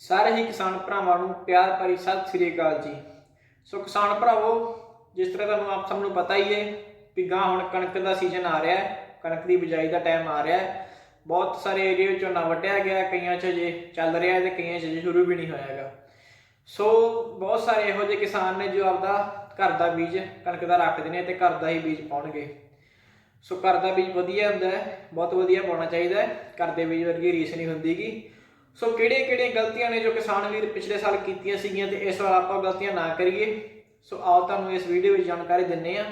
ਸਾਰੇ ਹੀ ਕਿਸਾਨ ਭਰਾਵਾਂ ਨੂੰ ਪਿਆਰ ਭਰੀ ਸਤਿ ਸ੍ਰੀ ਅਕਾਲ ਜੀ। ਸੋ ਕਿਸਾਨ ਭਰਾਵੋ, ਜਿਸ ਤਰ੍ਹਾਂ ਤੁਹਾਨੂੰ ਆਪ ਸਭ ਨੂੰ ਪਤਾ ਹੀ ਹੈ ਕਿ ਗਾਂ ਹੁਣ ਕਣਕ ਦਾ ਸੀਜ਼ਨ ਆ ਰਿਹਾ ਹੈ, ਕਣਕ ਦੀ ਬਿਜਾਈ ਦਾ ਟਾਈਮ ਆ ਰਿਹਾ ਹੈ। ਬਹੁਤ ਸਾਰੇ ਏਰੀਆ ਵਿੱਚ ਝੋਨਾ ਵੱਢਿਆ ਗਿਆ, ਕਈਆਂ 'ਚ ਜੇ ਚੱਲ ਰਿਹਾ ਹੈ ਤੇ ਕਈਆਂ 'ਚ ਜੇ ਸ਼ੁਰੂ ਵੀ ਨਹੀਂ ਹੋਇਆ ਹੈਗਾ। ਸੋ ਬਹੁਤ ਸਾਰੇ ਇਹੋ ਜਿਹੇ ਕਿਸਾਨ ਨੇ ਜੋ ਆਪਦਾ ਘਰ ਦਾ ਬੀਜ, ਕਣਕ ਦਾ ਰੱਖਦੇ ਨੇ ਤੇ ਘਰ ਦਾ ਹੀ ਬੀਜ ਪਾਉਣਗੇ। ਸੋ ਘਰ ਦਾ ਬੀਜ ਵਧੀਆ ਹੁੰਦਾ ਹੈ, ਬਹੁਤ ਵਧੀਆ ਪਾਉਣਾ ਚਾਹੀਦਾ ਹੈ। ਘਰ ਦੇ ਬੀਜ ਵਰਗੀ ਰੀਸ ਨਹੀਂ ਹੁੰਦੀਗੀ। ਸੋ ਕਿਹੜੀਆਂ ਕਿਹੜੀਆਂ ਗਲਤੀਆਂ ਨੇ ਜੋ ਕਿਸਾਨ ਵੀਰ ਪਿਛਲੇ ਸਾਲ ਕੀਤੀਆਂ ਸੀਗੀਆਂ ਤੇ ਇਸ ਵਾਰ ਆਪਾਂ ਗਲਤੀਆਂ ਨਾ ਕਰੀਏ? ਸੋ ਆਓ ਤੁਹਾਨੂੰ ਇਸ ਵੀਡੀਓ ਵਿੱਚ ਜਾਣਕਾਰੀ ਦਿੰਨੇ ਆ।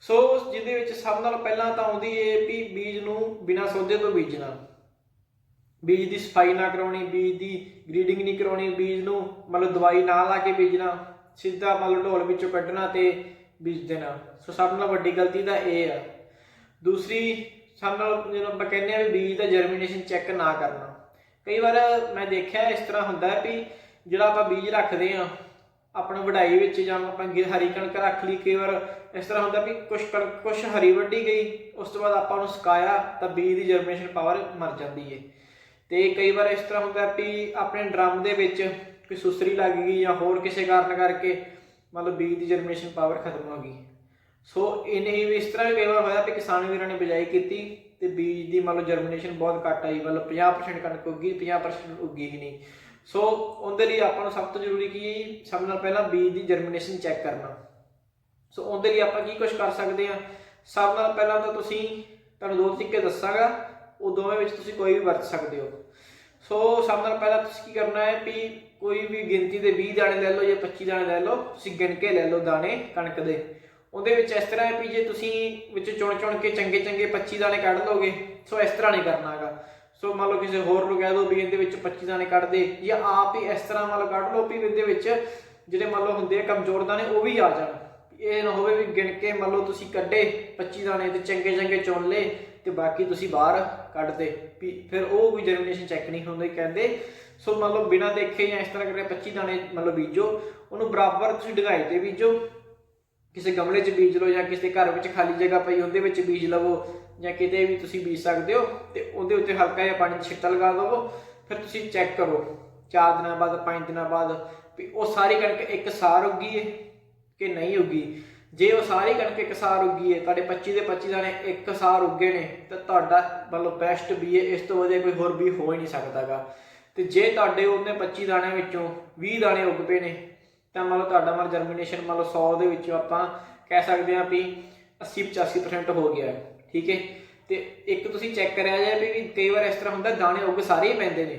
ਸੋ ਜਿਹਦੇ ਵਿੱਚ ਸਭ ਨਾਲ ਪਹਿਲਾਂ ਤਾਂ ਆਉਂਦੀ ਏ ਵੀ ਬੀਜ ਨੂੰ ਬਿਨਾਂ ਸੋਧੇ ਤੋਂ ਬੀਜਣਾ। ਬੀਜ ਦੀ ਸਫ਼ਾਈ ਨਾ ਕਰਾਉਣੀ, ਬੀਜ ਦੀ ਗਰੀਡਿੰਗ ਨਹੀਂ ਕਰਾਉਣੀ, ਬੀਜ ਨੂੰ ਮਤਲਬ ਦਵਾਈ ਨਾ ਲਾ ਕੇ ਬੀਜਣਾ, ਸਿੱਧਾ ਮਤਲਬ ਢੋਲ ਵਿੱਚੋਂ ਕੱਢਣਾ ਤੇ ਬੀਜ ਦੇਣਾ। ਸੋ ਸਭ ਨਾਲ ਵੱਡੀ ਗਲਤੀ ਤਾਂ ਇਹ ਆ। ਦੂਸਰੀ, ਸਭ ਨਾਲ ਜਦੋਂ ਆਪਾਂ ਕਹਿੰਦੇ ਆ ਵੀ ਬੀਜ ਦਾ ਜਰਮੀਨੇਸ਼ਨ ਚੈੱਕ ਨਾ ਕਰਨਾ। ਕਈ ਵਾਰ ਮੈਂ ਦੇਖਿਆ ਇਸ ਤਰ੍ਹਾਂ ਹੁੰਦਾ ਹੈ ਵੀ ਜਿਹੜਾ ਆਪਾਂ ਬੀਜ ਰੱਖਦੇ ਆ ਆਪਣਾ ਵਢਾਈ ਵਿੱਚ ਜਾਂ ਆਪਾਂ ਗੇ- ਹਰੀ ਕਣਕ ਰੱਖ ਲਈ, ਕਈ ਵਾਰ ਇਸ ਤਰ੍ਹਾਂ ਹੁੰਦਾ ਵੀ ਕੁਝ ਕਣਕ ਕੁਝ ਹਰੀ ਵੱਢੀ ਗਈ, ਉਸ ਤੋਂ ਬਾਅਦ ਆਪਾਂ ਉਹਨੂੰ ਸੁਕਾਇਆ ਤਾਂ ਬੀਜ ਦੀ ਜਰਮੀਨੇਸ਼ਨ ਪਾਵਰ ਮਰ ਜਾਂਦੀ ਏ। ਤੇ ਕਈ ਵਾਰ ਇਸ ਤਰ੍ਹਾਂ ਹੁੰਦਾ ਵੀ ਆਪਣੇ ਡਰਮ ਦੇ ਵਿੱਚ ਕੋਈ ਸੁਸਰੀ ਲੱਗ ਗਈ ਜਾਂ ਹੋਰ ਕਿਸੇ ਕਾਰਨ ਕਰਕੇ ਮਤਲਬ ਬੀਜ ਦੀ ਜਰਮੀਨੇਸ਼ਨ ਪਾਵਰ ਖਤਮ ਹੋ ਗਈ। ਸੋ ਇਹਨੇ ਵੀ ਇਸ ਤਰ੍ਹਾਂ ਵੀ ਕਈ ਵਾਰ ਹੋਇਆ ਵੀ ਕਿਸਾਨ ਵੀਰਾਂ ਨੇ ਬਿਜਾਈ ਕੀਤੀ ਤੇ ਬੀਜ ਦੀ ਮਤਲਬ ਜਰਮੀਨੇਸ਼ਨ ਬਹੁਤ ਘੱਟ ਆਈ, ਮਤਲਬ 50% ਕਣਕ ਉੱਗੀ 50% ਉੱਗੀ ਹੀ ਨਹੀਂ। ਸੋ ਉਹਦੇ ਲਈ ਆਪਾਂ ਨੂੰ ਸਭ ਤੋਂ ਜ਼ਰੂਰੀ ਕੀ ਹੈ ਸਭ ਨਾਲ ਪਹਿਲਾਂ ਬੀਜ ਦੀ ਜਰਮੀਨੇਸ਼ਨ ਚੈੱਕ ਕਰਨਾ। ਸੋ ਉਹਦੇ ਲਈ ਆਪਾਂ ਕੀ ਕੁਝ ਕਰ ਸਕਦੇ ਆ ਸਭ ਨਾਲ ਪਹਿਲਾਂ ਤਾਂ ਤੁਸੀਂ, ਤੁਹਾਨੂੰ ਦੋ ਤਰੀਕੇ ਦੱਸਾਂਗਾ, ਉਹ ਦੋਵੇਂ ਵਿੱਚ ਤੁਸੀਂ ਕੋਈ ਵੀ ਵਰਤ ਸਕਦੇ ਹੋ। ਸੋ ਸਭ ਨਾਲ ਪਹਿਲਾਂ ਤੁਸੀਂ ਕੀ ਕਰਨਾ ਹੈ ਵੀ ਕੋਈ ਵੀ ਗਿਣਤੀ ਦੇ 20 ਦਾਣੇ ਲੈ ਲਓ ਜਾਂ 25 ਦਾਣੇ ਲੈ ਲਓ, ਤੁਸੀਂ ਗਿਣ ਕੇ ਲੈ ਲਓ ਦਾਣੇ ਕਣਕ ਦੇ। ਉਹਦੇ ਵਿੱਚ ਇਸ ਤਰ੍ਹਾਂ ਹੈ ਵੀ ਜੇ ਤੁਸੀਂ ਵਿੱਚ ਚੁਣ ਚੁਣ ਕੇ ਚੰਗੇ ਚੰਗੇ 25 ਦਾਣੇ ਕੱਢ ਲਓਗੇ, ਸੋ ਇਸ ਤਰ੍ਹਾਂ ਨਹੀਂ ਕਰਨਾਗਾ ਸੋ ਮੰਨ ਲਓ ਕਿਸੇ ਹੋਰ ਨੂੰ ਕਹਿ ਦਿਓ ਵੀ ਇਹਦੇ ਵਿੱਚ 25 ਦਾਣੇ ਕੱਢ ਦੇ, ਜਾਂ ਆਪ ਹੀ ਇਸ ਤਰ੍ਹਾਂ ਮੰਨ ਲਓ ਕੱਢ ਲਓ ਵੀ ਇਹਦੇ ਵਿੱਚ ਜਿਹੜੇ ਮੰਨ ਲਓ ਹੁੰਦੇ ਆ ਕਮਜ਼ੋਰ ਦਾਣੇ, ਉਹ ਵੀ ਆ ਜਾਣ। ਇਹ ਨਾ ਹੋਵੇ ਵੀ ਗਿਣ ਕੇ ਮੰਨ ਲਓ ਤੁਸੀਂ ਕੱਢੇ 25 ਦਾਣੇ ਤੇ ਚੰਗੇ ਚੰਗੇ ਚੁਣ ਲਏ ਤੇ ਬਾਕੀ ਤੁਸੀਂ ਬਾਹਰ ਕੱਢਦੇ ਵੀ ਫਿਰ ਉਹ ਕੋਈ ਜਰਮੀਨੇਸ਼ਨ ਚੈੱਕ ਨਹੀਂ ਹੁੰਦੀ ਕਹਿੰਦੇ। ਸੋ ਮੰਨ ਲਓ ਬਿਨਾਂ ਦੇਖੇ ਜਾਂ ਇਸ ਤਰ੍ਹਾਂ ਕਰਕੇ 25 ਦਾਣੇ ਮੰਨ ਲਓ ਬੀਜੋ, ਉਹਨੂੰ ਬਰਾਬਰ ਤੁਸੀਂ ਡਗਾਈ ਤੇ ਬੀਜੋ। ਕਿਸੇ ਗਮਲੇ 'ਚ ਬੀਜ ਲਓ ਜਾਂ ਕਿਸੇ ਘਰ ਵਿੱਚ ਖਾਲੀ ਜਗ੍ਹਾ ਪਈ ਉਹਦੇ ਵਿੱਚ ਬੀਜ ਲਵੋ ਜਾਂ ਕਿਤੇ ਵੀ ਤੁਸੀਂ ਬੀਜ ਸਕਦੇ ਹੋ ਤੇ ਉਹਦੇ ਉੱਤੇ ਹਲਕਾ ਜਿਹਾ ਪਾਣੀ ਛਿੱਟਾ ਲਗਾ ਦਵੋ, ਫਿਰ ਤੁਸੀਂ ਚੈੱਕ ਕਰੋ। 4 ਦਿਨਾਂ ਬਾਅਦ 5 ਦਿਨਾਂ ਬਾਅਦ ਵੀ ਉਹ ਸਾਰੀ ਕਣਕ ਇੱਕ ਸਾਰ ਉੱਗੀ ਹੈ ਕਿ ਨਹੀਂ ਉੱਗੀ? ਜੇ ਉਹ ਸਾਰੀ ਕਣਕ ਇੱਕ ਸਾਰ ਉੱਗੀ ਹੈ ਤੁਹਾਡੇ 25 ਦੇ 25 ਦਾਣੇ ਇੱਕ ਸਾਰ ਉੱਗੇ ਨੇ, ਤਾਂ ਤੁਹਾਡਾ ਮਤਲਬ ਬੈਸਟ ਬੀ ਹੈ ਇਸ ਤੋਂ ਵਧੀਆ ਕੋਈ ਹੋਰ ਬੀ ਹੋ ਹੀ ਨਹੀਂ ਸਕਦਾਗਾ। ਤੇ ਜੇ ਤੁਹਾਡੇ ਉਹਨੇ 25 ਦਾਣਿਆਂ ਵਿੱਚੋਂ 20 ਦਾਣੇ ਉੱਗ ਪਏ ਨੇ ਤਾਂ ਮੰਨ ਲਓ ਤੁਹਾਡਾ ਮਤਲਬ ਜਰਮੀਨੇਸ਼ਨ ਮੰਨ ਲਓ 100 ਦੇ ਵਿੱਚੋਂ ਆਪਾਂ ਕਹਿ ਸਕਦੇ ਹਾਂ ਵੀ 80 85% ਹੋ ਗਿਆ ਠੀਕ ਹੈ? ਤੇ ਇੱਕ ਤੁਸੀਂ ਚੈੱਕ ਕਰਿਆ ਜਾਏ ਵੀ ਕਈ ਵਾਰ ਇਸ ਤਰ੍ਹਾਂ ਹੁੰਦਾ, ਦਾਣੇ ਉੱਗ ਸਾਰੇ ਹੀ ਪੈਂਦੇ ਨੇ।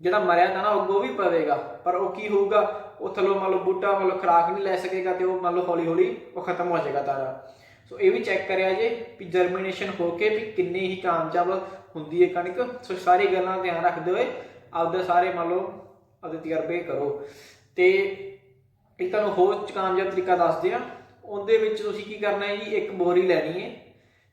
ਜਿਹੜਾ ਮਰਿਆ ਦਾਣਾ ਉੱਗ ਉਹ ਵੀ ਪਵੇਗਾ, ਪਰ ਉਹ ਕੀ ਹੋਊਗਾ? ਉਹ ਥੱਲੋਂ ਮੰਨ ਲਓ ਬੂਟਾ ਮੰਨ ਲਓ ਖਰਾਕ ਨਹੀਂ ਲੈ ਸਕੇਗਾ ਤੇ ਉਹ ਮੰਨ ਲਓ ਹੌਲੀ ਹੌਲੀ ਉਹ ਖਤਮ ਹੋ ਜਾਏਗਾ ਦਾਣਾ ਸੋ ਇਹ ਵੀ ਚੈੱਕ ਕਰਿਆ ਜੇ ਵੀ ਜਰਮੀਨੇਸ਼ਨ ਹੋ ਕੇ ਵੀ ਕਿੰਨੀ ਹੀ ਕਾਮਯਾਬ ਹੁੰਦੀ ਹੈ ਕਣਕ। ਸੋ ਸਾਰੀ ਗੱਲਾਂ ਧਿਆਨ ਰੱਖਦੇ ਹੋਏ ਆਪਦੇ ਸਾਰੇ ਮੰਨ ਲਓ ਆਪਦੇ ਤਜਰਬੇ ਕਰੋ। ਤੇ ਇੱਕ ਤੁਹਾਨੂੰ ਹੋਰ ਕਾਮਯਾਬ ਤਰੀਕਾ ਦੱਸਦੇ ਆ। ਉਹਦੇ ਵਿੱਚ ਤੁਸੀਂ ਕੀ ਕਰਨਾ ਹੈ ਜੀ? ਇੱਕ ਬੋਰੀ ਲੈਣੀ ਹੈ।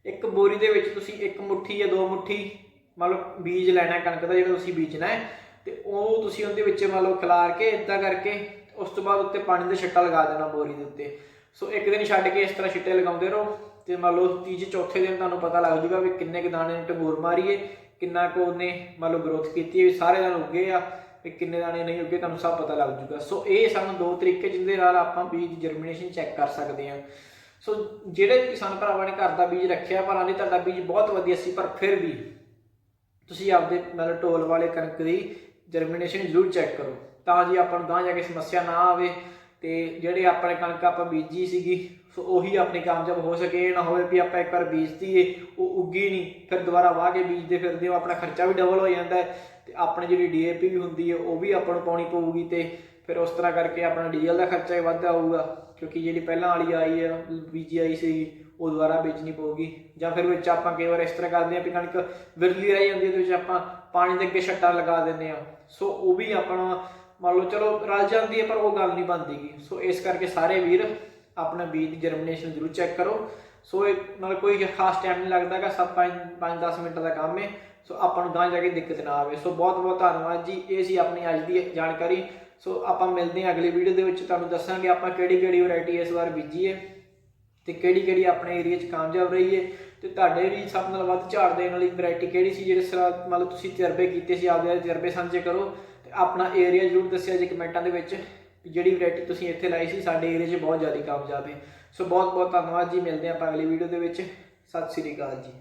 ਇੱਕ ਬੋਰੀ ਦੇ ਵਿੱਚ ਤੁਸੀਂ ਇੱਕ ਮੁੱਠੀ ਜਾਂ ਦੋ ਮੁੱਠੀ, ਮਤਲਬ ਬੀਜ ਲੈਣਾ ਕਣਕ ਦਾ ਜਿਹੜਾ ਤੁਸੀਂ ਬੀਜਣਾ ਹੈ। ਤੇ ਉਹ ਤੁਸੀਂ ਉਹਦੇ ਵਿੱਚ ਮੰਨ ਲਓ ਖਿਲਾਰ ਕੇ ਇਦਾਂ ਕਰਕੇ ਉਸ ਤੋਂ ਬਾਅਦ ਉੱਤੇ ਪਾਣੀ ਦਾ ਛਿੱਟਾ ਲਗਾ ਦੇਣਾ ਬੋਰੀ ਦੇ ਉੱਤੇ। ਸੋ ਇੱਕ ਦਿਨ ਛੱਡ ਕੇ ਇਸ ਤਰ੍ਹਾਂ ਛਿੱਟੇ ਲਗਾਉਂਦੇ ਰਹੋ ਤੇ ਮੰਨ ਲਓ ਤੀਜੇ ਚੌਥੇ ਦਿਨ ਤੁਹਾਨੂੰ ਪਤਾ ਲੱਗ ਜੂਗਾ ਵੀ ਕਿੰਨੇ ਕੁ ਦਾਣੇ ਨੇ ਟੰਗੂਰ ਮਾਰੀਏ, ਕਿੰਨਾ ਕੁ ਉਹਨੇ ਮੰਨ ਲਓ ਗਰੋਥ ਕੀਤੀ ਹੈ, ਵੀ ਸਾਰੇ ਦਾਣੇ ਉੱਗੇ ਆ। ਵੀ ਕਿੰਨੇ ਦਾਣੇ ਨਹੀਂ ਉੱਗੇ ਤੁਹਾਨੂੰ ਸਭ ਪਤਾ ਲੱਗ ਜੂਗਾ ਸੋ ਇਹ ਸਾਨੂੰ ਦੋ ਤਰੀਕੇ ਜਿਹਦੇ ਨਾਲ ਆਪਾਂ ਬੀਜ ਜਰਮੀਨੇਸ਼ਨ ਚੈੱਕ ਕਰ ਸਕਦੇ ਹਾਂ। ਸੋ ਜਿਹੜੇ ਕਿਸਾਨ ਭਰਾਵਾਂ ਨੇ ਘਰ ਦਾ ਬੀਜ ਰੱਖਿਆ, ਪਰ ਆਂਦੇ ਤੁਹਾਡਾ ਬੀਜ ਬਹੁਤ ਵਧੀਆ ਸੀ, ਪਰ ਫਿਰ ਵੀ ਤੁਸੀਂ ਆਪਦੇ ਮਤਲਬ ਢੋਲ ਵਾਲੇ ਕਣਕ ਦੀ ਜਰਮੀਨੇਸ਼ਨ ਜ਼ਰੂਰ ਚੈੱਕ ਕਰੋ। ਤਾਂ ਜੀ ਆਪਾਂ ਨੂੰ ਗਾਂ ਜਾ ਕੇ ਸਮੱਸਿਆ ਨਾ ਆਵੇ। ਤੇ ਜਿਹੜੇ ਆਪਣੇ ਕਣਕ ਆਪਾਂ ਬੀਜੀ ਸੀਗੀ, ਸੋ ਉਹੀ ਆਪਣੇ ਕਾਮਯਾਬ ਹੋ ਸਕੇ, ਇਹ ਨਾ ਹੋਵੇ ਵੀ ਆਪਾਂ ਇੱਕ ਵਾਰ ਬੀਜਤੀ ਏ ਉਹ ਉੱਗੀ ਨਹੀਂ, ਫਿਰ ਦੁਬਾਰਾ ਵਾਹ ਕੇ ਬੀਜਦੇ ਫਿਰਦੇ ਹੋ, ਆਪਣਾ ਖਰਚਾ ਵੀ ਡਬਲ ਹੋ ਜਾਂਦਾ ਹੈ, ਤੇ ਆਪਣੀ ਜਿਹੜੀ ਡੀਏਪੀ ਵੀ ਹੁੰਦੀ ਹੈ, ਉਹ ਵੀ ਆਪਾਂ ਨੂੰ ਪਾਉਣੀ ਪਊਗੀ ਤੇ ਫਿਰ ਉਸ ਤਰ੍ਹਾਂ ਕਰਕੇ ਆਪਣਾ ਡੀਜ਼ਲ ਦਾ ਖਰਚਾ ਹੀ ਵੱਧ ਆਊਗਾ ਕਿਉਂਕਿ ਜਿਹੜੀ ਪਹਿਲਾਂ ਵਾਲੀ ਆਈ ਹੈ, ਬੀਜੀ ਆਈ ਸੀ, ਉਹ ਦੁਬਾਰਾ ਵੇਚਣੀ ਪਊਗੀ, ਜਾਂ ਫਿਰ ਵਿੱਚ ਆਪਾਂ ਕਈ ਵਾਰ ਇਸ ਤਰ੍ਹਾਂ ਕਰਦੇ ਹਾਂ ਵੀ ਕਣਕ ਵਿਰਲੀ ਰਹਿ ਜਾਂਦੀ ਹੈ ਉਹਦੇ ਵਿੱਚ ਆਪਾਂ ਪਾਣੀ ਦੇ ਅੱਗੇ ਛੱਟਾ ਲਗਾ ਦਿੰਦੇ ਆ ਸੋ ਉਹ ਵੀ ਆਪਣਾ ਮੰਨ ਲਓ ਚਲੋ ਰਲ ਜਾਂਦੀ ਹੈ, ਪਰ ਉਹ ਗੱਲ ਨਹੀਂ ਬਣਦੀਗੀ ਸੋ ਇਸ ਕਰਕੇ ਸਾਰੇ ਵੀਰ ਆਪਣਾ ਬੀਜ ਦੀ ਜਰਮੀਨੇਸ਼ਨ ਜ਼ਰੂਰ ਚੈੱਕ ਕਰੋ। ਸੋ ਇਹ ਮਤਲਬ ਕੋਈ ਖਾਸ ਟਾਈਮ ਨਹੀਂ ਲੱਗਦਾਗਾ ਸਭ 5-10 ਮਿੰਟ ਦਾ ਕੰਮ ਹੈ। ਸੋ ਆਪਾਂ ਨੂੰ ਗਾਂ ਜਾ ਕੇ ਦਿੱਕਤ ਨਾ ਆਵੇ। ਸੋ ਬਹੁਤ ਬਹੁਤ ਧੰਨਵਾਦ ਜੀ। ਇਹ ਸੀ ਆਪਣੀ ਅੱਜ ਦੀ ਜਾਣਕਾਰੀ। ਸੋ ਆਪਾਂ ਮਿਲਦੇ ਹਾਂ ਅਗਲੀ ਵੀਡੀਓ ਦੇ ਵਿੱਚ। ਤੁਹਾਨੂੰ ਦੱਸਾਂਗੇ ਆਪਾਂ ਕਿਹੜੀ ਕਿਹੜੀ ਵੈਰਾਈਟੀ ਇਸ ਵਾਰ ਬੀਜੀ ਹੈ ਤੇ ਕਿਹੜੀ ਕਿਹੜੀ ਆਪਣੇ ਏਰੀਆ 'ਚ ਕਾਮਯਾਬ ਰਹੀ ਹੈ। ਤੇ ਤੁਹਾਡੇ ਵੀ ਸਭ ਨਾਲ ਵੱਧ ਝਾੜ ਦੇਣ ਵਾਲੀ ਵੈਰਾਈਟੀ ਕਿਹੜੀ ਸੀ? ਜਿਹੜੇ ਸਰਾ ਮਤਲਬ ਤੁਸੀਂ ਤਜਰਬੇ ਕੀਤੇ ਸੀ, ਆਪਦੇ ਤਜਰਬੇ ਸਾਂਝੇ ਕਰੋ। ਆਪਣਾ ਏਰੀਆ ਜ਼ਰੂਰ ਦੱਸਿਆ ਜੀ ਕਮੈਂਟਾਂ ਦੇ ਵਿੱਚ ਕਿ ਜਿਹੜੀ ਵੈਰਾਈਟੀ ਤੁਸੀਂ ਇੱਥੇ ਲਾਈ ਸੀ, ਸਾਡੇ ਏਰੀਆ 'ਚ ਬਹੁਤ ਜ਼ਿਆਦਾ ਕਾਮਯਾਬ ਹੈ। ਸੋ ਬਹੁਤ ਬਹੁਤ ਧੰਨਵਾਦ ਜੀ, ਮਿਲਦੇ ਹਾਂ ਆਪਾਂ ਅਗਲੀ ਵੀਡੀਓ ਦੇ ਵਿੱਚ। ਸਤਿ ਸ੍ਰੀ ਅਕਾਲ ਜੀ।